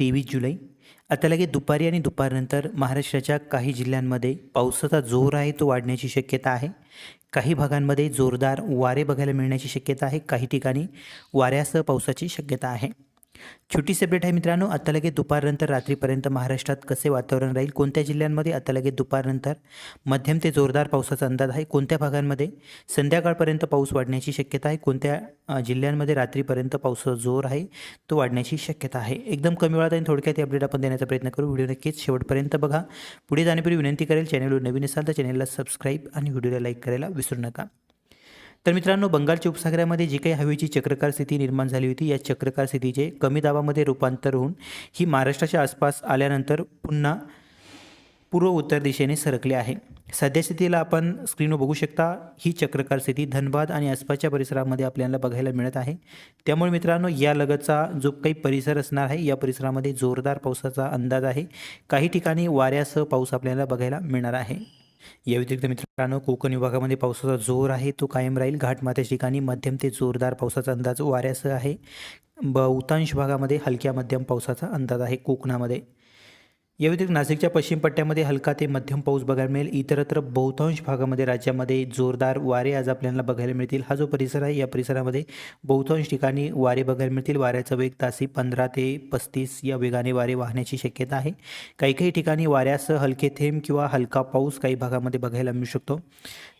तेवीस जुलै. आता लगेच दुपारी आणि दुपारनंतर महाराष्ट्राच्या काही जिल्ह्यांमध्ये पावसाचा जोर आहे तो वाढण्याची शक्यता आहे. काही भागांमध्ये जोरदार वारे बघायला मिळण्याची शक्यता आहे. काही ठिकाणी वाऱ्यासह पावसाची शक्यता आहे. छोटी अपडेट आहे मित्रांनो आता लगेच दुपारनंतर रात्रीपर्यंत महाराष्ट्रात कसे वातावरण राहील कोणत्या जिल्ह्यांमध्ये आता लगेच दुपारनंतर मध्यम ते जोरदार पावसाचा अंदाज आहे कोणत्या भागांमध्ये संध्याकाळपर्यंत पाऊस वाढण्याची शक्यता आहे कोणत्या जिल्ह्यांमध्ये रात्रीपर्यंत पावसाचा जोर आहे तो वाढण्याची शक्यता आहे. एकदम कमी वेळात आणि थोडक्यात अपडेट आपण देण्याचा प्रयत्न करू. व्हिडिओ नक्कीच शेवटपर्यंत बघा. पुढे जाण्यापूर्वी विनंती करेल चॅनलवर नवीन असाल तर चॅनलला सबस्क्राईब आणि व्हिडिओला लाईक करायला विसरू नका. तर मित्रांनो बंगालच्या उपसागरामध्ये जी काही हवेची चक्रकार स्थिती निर्माण झाली होती या चक्रकार स्थितीचे कमी दाबामध्ये रूपांतर होऊन ही महाराष्ट्राच्या आसपास आल्यानंतर पुन्हा पूर्व उत्तर दिशेने सरकले आहे. सध्या स्थितीला आपण स्क्रीनवर बघू शकता ही चक्रकार स्थिती धनबाद आणि आसपासच्या परिसरामध्ये आपल्याला बघायला मिळत आहे. त्यामुळे मित्रांनो या लगतचा जो काही परिसर असणार आहे या परिसरामध्ये जोरदार पावसाचा अंदाज आहे. काही ठिकाणी वाऱ्यासह पाऊस आपल्याला बघायला मिळणार आहे. या व्यतिरिक्त मित्रांनो कोकण विभागामध्ये पावसाचा जोर आहे तो कायम राहील. घाटमाथ्याच्या ठिकाणी मध्यम ते जोरदार पावसाचा अंदाज वाऱ्यासह आहे. बहुतांश भागामध्ये हलक्या मध्यम पावसाचा अंदाज आहे कोकणामध्ये. या व्यतिरिक्त नाशिकच्या पश्चिम पट्ट्यामध्ये हलका ते मध्यम पाऊस बघायला मिळेल. इतरत्र बहुतांश भागामध्ये राज्यामध्ये जोरदार वारे आज आपल्याला बघायला मिळतील. हा जो परिसर आहे या परिसरामध्ये बहुतांश ठिकाणी वारे बघायला मिळतील. वाऱ्याचा वेग तासी पंधरा ते पस्तीस या वेगाने वारे वाहण्याची शक्यता आहे. काही काही ठिकाणी वाऱ्यासह हलके थेंब किंवा हलका पाऊस काही भागामध्ये बघायला मिळू शकतो.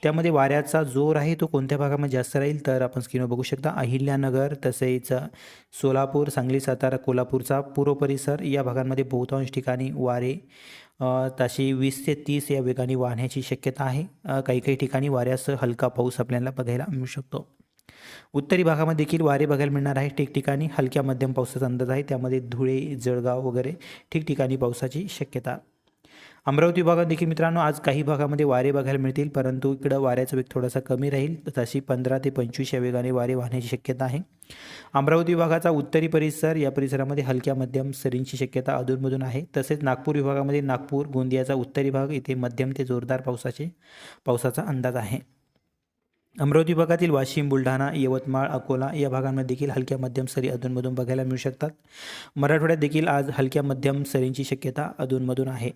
त्यामध्ये वाऱ्याचा जोर आहे तो कोणत्या भागामध्ये जास्त राहील तर आपण स्क्रीनवर बघू शकता. अहिल्यानगर तसेच सोलापूर सांगली सातारा कोल्हापूरचा पूर्व परिसर या भागांमध्ये बहुतांश ठिकाणी वारे अ, ताशी वीस ते तीस या वेगाने वाहण्याची शक्यता आहे. काही काही ठिकाणी वाऱ्यासह हलका पाऊस आपल्याला बघायला मिळू शकतो. उत्तरी भागामध्ये देखील वारे बघायला मिळणार आहे. ठिकठिकाणी हलक्या मध्यम पावसाचा अंदाज आहे. त्यामध्ये धुळे जळगाव वगैरे ठिकठिकाणी पावसाची शक्यता अमरावती भागात देखील मित्रांनो आज काही भागामध्ये वारे बघायला मिळतील परंतु इकडं वाऱ्याचा वेग थोडासा कमी राहील. तशी पंधरा ते पंचवीस या वेगाने वारे वाहण्याची शक्यता आहे. अमरावती विभागाचा उत्तरी परिसर या परिसरामध्ये हलक्या मध्यम सरींची शक्यता अधूनमधून आहे. तसेच नागपूर विभागामध्ये नागपूर गोंदियाचा उत्तरी भाग इथे मध्यम ते जोरदार पावसाचे पावसाचा अंदाज आहे. अमरावती भागातील वाशिम बुलढाणा यवतमाळ अकोला या भागांमध्ये देखील हलक्या मध्यम सरी अधूनमधून बघायला मिळू शकतात. मराठवाड्यात देखील आज हलक्या मध्यम सरींची शक्यता अधूनमधून आहे.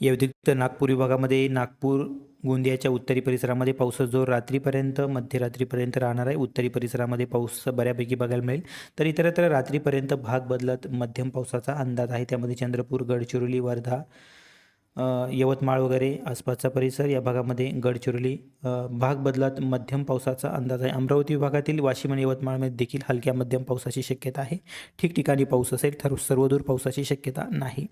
या व्यतिरिक्त नागपूर विभागामध्ये नागपूर गोंदियाच्या उत्तरी परिसरामध्ये पावसाचा जोर रात्रीपर्यंत मध्यरात्रीपर्यंत राहणार आहे उत्तरी परिसरामध्ये पाऊस बऱ्यापैकी बघायला मिळेल. तर इतरत्र रात्रीपर्यंत भाग बदलत मध्यम पावसाचा अंदाज आहे. त्यामध्ये चंद्रपूर गडचिरोली वर्धा यवतमाळ वगैरे आसपासचा परिसर या भागामध्ये गडचिरोली भाग बदलात मध्यम पावसाचा अंदाज आहे. अमरावती विभागातील वाशिम आणि यवतमाळमध्ये देखील हलक्या मध्यम पावसाची शक्यता आहे. ठिकठिकाणी पाऊस असेल तर सर्वदूर पावसाची शक्यता नाही.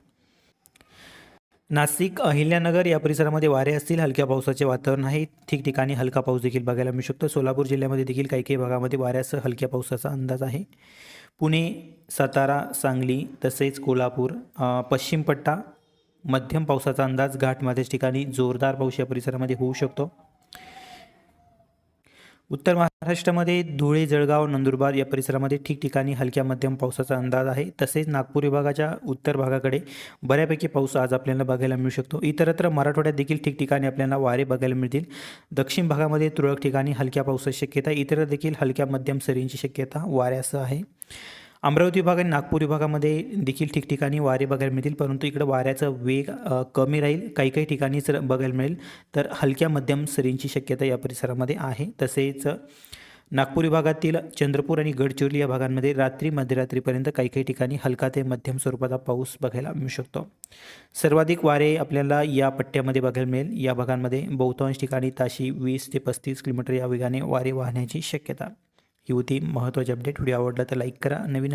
नाशिक अहिल्यानगर या परिसरामध्ये वारे असतील हलक्या पावसाचे वातावरण आहे. ठिकठिकाणी हलका पाऊस देखील बघायला मिळू शकतो. सोलापूर जिल्ह्यामध्ये देखील काही काही भागामध्ये वाऱ्यासह हलक्या पावसाचा अंदाज आहे. पुणे सातारा सांगली तसेच कोल्हापूर पश्चिम पट्टा मध्यम पावसाचा अंदाज घाटमाथ्याच्या ठिकाणी जोरदार पाऊस या परिसरामध्ये होऊ शकतो. उत्तर महाराष्ट्रामध्ये धुळे जळगाव नंदुरबार या परिसरामध्ये ठिकठिकाणी हलक्या मध्यम पावसाचा अंदाज आहे. तसेच नागपूर विभागाच्या उत्तर भागाकडे बऱ्यापैकी पाऊस आज आपल्याला बघायला मिळू शकतो. इतरत्र मराठवाड्यात देखील ठिकठिकाणी आपल्याला वारे बघायला मिळतील. दक्षिण भागामध्ये तुरळक ठिकाणी हलक्या पावसाची शक्यता इतर देखील हलक्या मध्यम सरींची शक्यता वाऱ्यासह आहे. अमरावती विभाग आणि नागपूर विभागामध्ये देखील ठिकठिकाणी वारे बघायला मिळतील परंतु इकडं वाऱ्याचा वेग कमी राहील. काही काही ठिकाणी जर बघायला मिळेल. तर हलक्या मध्यम सरींची शक्यता या परिसरामध्ये आहे. तसेच नागपूर विभागातील चंद्रपूर आणि गडचिरोली या भागांमध्ये रात्री मध्यरात्रीपर्यंत काही काही ठिकाणी हलका ते मध्यम स्वरूपाचा पाऊस बघायला मिळू शकतो. सर्वाधिक वारे आपल्याला या पट्ट्यामध्ये बघायला मिळेल. या भागांमध्ये बहुतांश ठिकाणी ताशी वीस ते पस्तीस किलोमीटर या वेगाने वारे वाहण्याची शक्यता. ही होती महत्त्वाची अपडेट. व्हिडिओ आवडला तर लाईक करा. नवीन